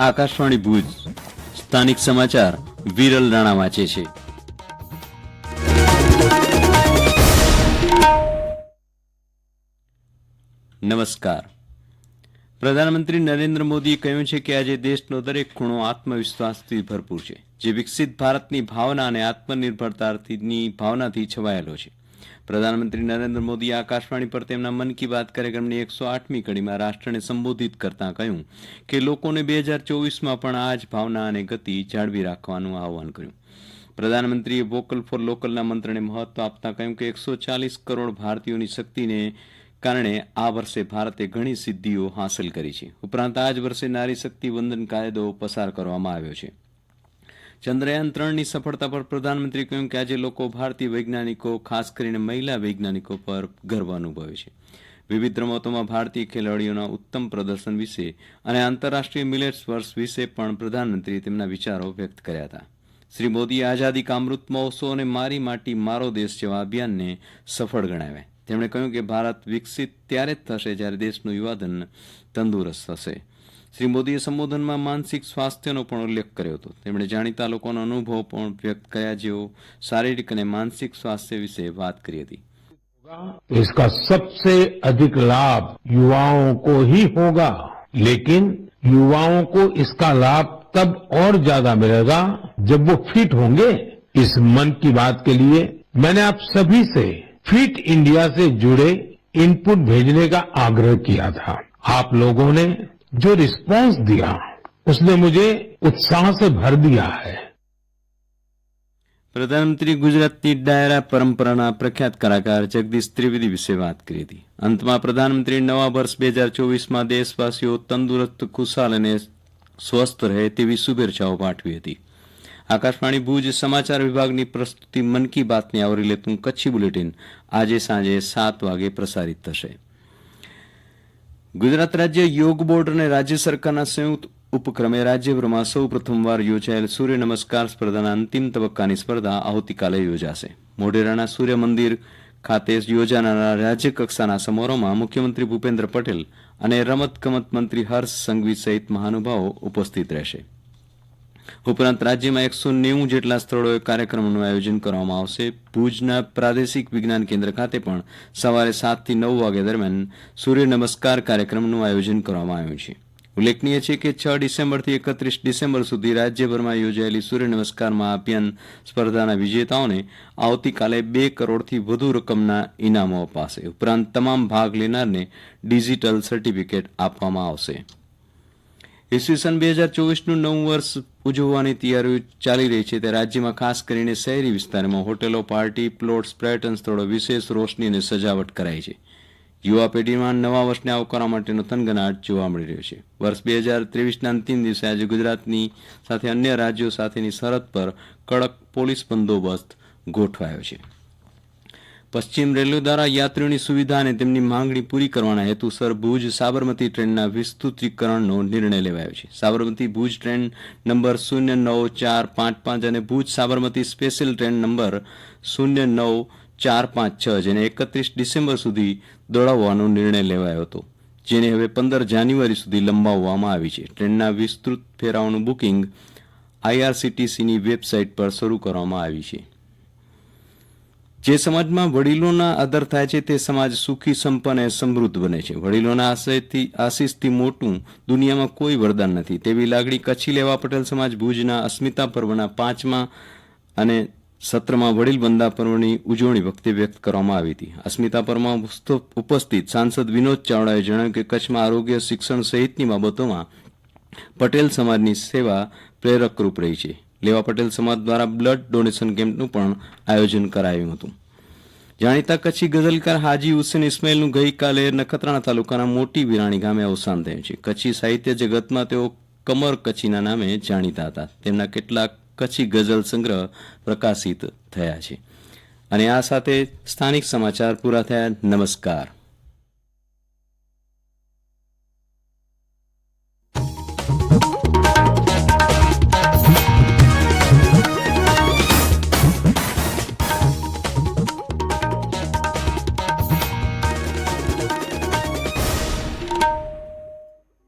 આકાશવાણી ભુજ. સ્થાનિક સમાચાર વિરલ રાણા વાંચે છે. નમસ્કાર. પ્રધાનમંત્રી નરેન્દ્ર મોદીએ કહ્યું છે કે આજે દેશનો દરેક ખૂણો આત્મવિશ્વાસથી ભરપૂર છે, જે વિકસિત ભારતની ભાવના અને આત્મનિર્ભરતાની ભાવનાથી છવાયેલો છે. પ્રધાનમંત્રી નરેન્દ્ર મોદીએ આકાશવાણી પર તેમના મન કી બાત કાર્યક્રમની એકસો આઠમી કડીમાં રાષ્ટ્રને સંબોધિત કરતા કહ્યું કે લોકોને બે હજાર ચોવીસમાં પણ આ જ ભાવના અને ગતિ જાળવી રાખવાનું આહવાન કર્યું. પ્રધાનમંત્રીએ વોકલ ફોર લોકલના મંત્રને મહત્વ આપતા કહ્યું કે એકસો ચાલીસ કરોડ ભારતીયોની શક્તિને કારણે આ વર્ષે ભારતે ઘણી સિદ્ધિઓ હાંસલ કરી છે. ઉપરાંત આ જ વર્ષે નારી શક્તિ વંદન કાયદો પસાર કરવામાં આવ્યો છે. ચંદ્રયાન ત્રણની સફળતા પર પ્રધાનમંત્રીએ કહ્યું કે આજે લોકો ભારતીય વૈજ્ઞાનિકો, ખાસ કરીને મહિલા વૈજ્ઞાનિકો પર ગર્વ અનુભવે છે. વિવિધ રમતોમાં ભારતીય ખેલાડીઓના ઉત્તમ પ્રદર્શન વિશે અને આંતરરાષ્ટ્રીય મિલેટ્સ વર્ષ વિશે પણ પ્રધાનમંત્રીએ તેમના વિચારો વ્યક્ત કર્યા હતા. શ્રી મોદીએ આઝાદી કા અમૃત મહોત્સવ અને મારી માટી, મારો દેશ જેવા અભિયાનને સફળ ગણાવ્યા. તેમણે કહ્યું કે ભારત વિકસિત ત્યારે જ થશે જ્યારે દેશનું યુવાધન તંદુરસ્ત થશે. શ્રી મોદીએ સંબોધનમાં માનસિક સ્વાસ્થ્યનો પણ ઉલ્લેખ કર્યો હતો તેમણે જાણીતા લોકોનો અનુભવ પણ વ્યક્ત કર્યા જેઓ શારીરિક અને માનસિક સ્વાસ્થ્ય વિશે વાત કરી હતી तो इसका सबसे अधिक लाभ युवाओं को ही होगा लेकिन युवाओं को इसका लाभ तब और ज्यादा मिलेगा जब वो फिट होंगे इस मन की बात के लिए मैंने आप सभी से फिट इंडिया से जुड़े इनपुट भेजने का आग्रह किया था आप लोगों ने जो रिस्पांस दिया उसने मुझे उत्साह से भर दिया है પ્રધાનમંત્રી ગુજરાતની ડાયરા પરંપરાના પ્રખ્યાત કલાકાર જગદીશ ત્રિવેદી વિશે વાત કરી હતી અંતમાં પ્રધાનમંત્રી નવા વર્ષ બે હજાર ચોવીસમાં દેશવાસીઓ તંદુરસ્ત ખુશાલ અને સ્વસ્થ રહે તેવી શુભેચ્છાઓ પાઠવી હતી આકાશવાણી ભુજ સમાચાર વિભાગની પ્રસ્તુતિ મન કી બાતને આવરી લેતું કચ્છી બુલેટિન આજે સાંજે સાત વાગે પ્રસારિત થશે ગુજરાત રાજ્ય યોગ બોર્ડ અને રાજ્ય સરકારના સંયુક્ત ઉપક્રમે રાજ્યભરમાં સૌ પ્રથમવાર યોજાયેલ સૂર્ય નમસ્કાર સ્પર્ધાના અંતિમ તબક્કાની સ્પર્ધા આવતીકાલે યોજાશે. મોઢેરાના સૂર્ય મંદિર ખાતે યોજાનારા રાજ્યકક્ષાના સમારોહમાં મુખ્યમંત્રી ભૂપેન્દ્ર પટેલ અને રમતગમત મંત્રી હર્ષ સંઘવી સહિત મહાનુભાવો ઉપસ્થિત રહેશે. ઉપરાંત રાજ્યમાં એકસો નેવું જેટલા સ્થળોએ કાર્યક્રમોનું આયોજન કરવામાં આવશે. ભુજના પ્રાદેશિક વિજ્ઞાન કેન્દ્ર ખાતે પણ સવારે સાતથી નવ વાગ્યા દરમિયાન સૂર્ય નમસ્કાર કાર્યક્રમનું આયોજન કરવામાં આવ્યું છે. ઉલ્લેખનીય છે કે છ ડિસેમ્બરથી એકત્રીસ ડિસેમ્બર સુધી રાજ્યભરમાં યોજાયેલી સૂર્ય નમસ્કાર અભિયાન સ્પર્ધાના વિજેતાઓને આવતીકાલે બે કરોડથી વધુ રકમના ઇનામો અપાશે. ઉપરાંત તમામ ભાગ લેનારને ડિજિટલ સર્ટિફિકેટ આપવામાં આવશે. ઈસવીસન બે હજાર ચોવીસનું નવું વર્ષ ઉજવવાની તૈયારીઓ ચાલી રહી છે. તે રાજ્યમાં ખાસ કરીને શહેરી વિસ્તારમાં હોટેલો, પાર્ટી, પ્લોટ્સ, પર્યટન સ્થળો વિશેષ રોશની અને સજાવટ કરાઈ છે. યુવા પેઢીમાં નવા વર્ષને આવકારવા માટેનો થનગનાટ જોવા મળી રહ્યો છે. વર્ષ બે હજાર ત્રેવીસના અંતિમ દિવસે આજે ગુજરાતની સાથે અન્ય રાજ્યો સાથેની સરહદ પર કડક પોલીસ બંદોબસ્ત ગોઠવાયો છે. પશ્ચિમ રેલવે દ્વારા યાત્રીઓની સુવિધા અને તેમની માંગણી પૂરી કરવાના હેતુસર ભુજ સાબરમતી ટ્રેનના વિસ્તૃતીકરણનો નિર્ણય લેવાયો છે. સાબરમતી ભુજ ટ્રેન નંબર શૂન્ય નવ ચાર પાંચ પાંચ અને Bhuj Sabarmati special train number શૂન્ય નવ ચાર પાંચ છ જેને એકત્રીસ ડિસેમ્બર સુધી દોડાવવાનો નિર્ણય લેવાયો હતો, જેને હવે પંદર જાન્યુઆરી સુધી લંબાવવામાં આવી છે. ટ્રેનના વિસ્તૃત ફેરાઓનું બુકિંગ આઈઆરસીટીસીની વેબસાઇટ પર શરૂ કરવામાં આવી છે. જે સમાજમાં વડીલોના આદર થાય છે, તે સમાજ સુખી, સંપન્ન અને સમૃદ્ધ બને છે. વડીલોના આશયથી, આશીષથી મોટું દુનિયામાં કોઈ વરદાન નથી. તેવી લાગણી કચ્છી લેવા પટેલ સમાજ ભુજના અસ્મિતા પર્વના પાંચમા અને સત્રમાં વડીલ બંદા પર્વની ઉજવણી વખતે વ્યક્ત કરવામાં આવી હતી. અસ્મિતા પર્વમાં ઉપસ્થિત સાંસદ વિનોદ ચાવડાએ જણાવ્યું કે કચ્છમાં આરોગ્ય, શિક્ષણ સહિતની બાબતોમાં પટેલ સમાજની સેવા પ્રેરકરૂપ રહી છે. લેવા પટેલ સમાજ દ્વારા બ્લડ ડોનેશન કેમ્પનું પણ આયોજન કરાયું હતું. જાણીતા કચ્છી ગઝલકાર હાજી હુસેન ઇસ્માઇલનું ગઈકાલે નખત્રાણા તાલુકાના મોટી વિરાણી ગામે અવસાન થયું છે. કચ્છી સાહિત્ય જગતમાં તેઓ કમર કચ્છીના નામે જાણીતા હતા. તેમના કેટલાક કચ્છી ગઝલ સંગ્રહ પ્રકાશિત થયા છે. અને આ સાથે સ્થાનિક સમાચાર પૂરા થયા. નમસ્કાર.